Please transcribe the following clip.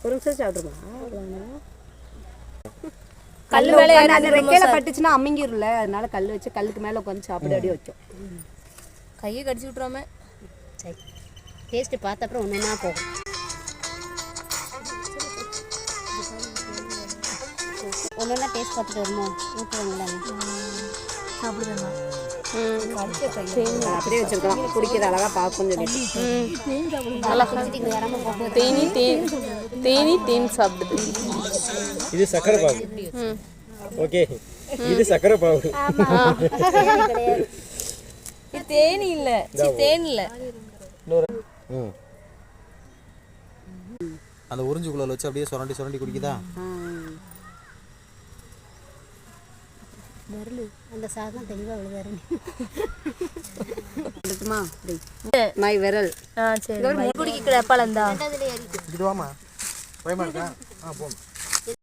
ஒரு நிமிஷம் சாப்பிட்ருமா கல் மேலே நின்னுருமா ரெக்கையில? பட்டுச்சுன்னா அமுங்கிரும்ல அதனால கல் வச்சு கல்லுக்கு மேல உட்காந்து சாப்பிட அப்படியே வைக்கும் கையை கடிச்சு விட்றாம சரி. டேஸ்ட்டு பார்த்த அப்புறம் ஒன்றுனா போகும். ஒன்றா டேஸ்ட் பார்த்துட்டு வருமோ? ஊற்றுவாங்களா சாப்பிடுவேண்ணா அதை அப்படியே வச்சிருக்கலாம் குடிக்கிற அழகா பார்க்கும் சொல்லி நல்லா குடிச்சிட்டு வராமல் போகும் தேனி தேன் தேனி தேன் சாப்பிடுது இது சக்கரை பாகு. ஓகே. இது சக்கரை இது தேனி இல்ல. தேன் இல்ல. அந்த உறிஞ்சுக்குள்ள வச்சு அப்படியே சுரண்டி சுரண்டி குடிக்குதா? வரலு அந்த சாதம் தெளிவாக விழுதாரு மை விரல். ஆ சரி குடிக்க கிடப்பாளந்தா இது வாமா பயமா இருக்கா ஆ போமா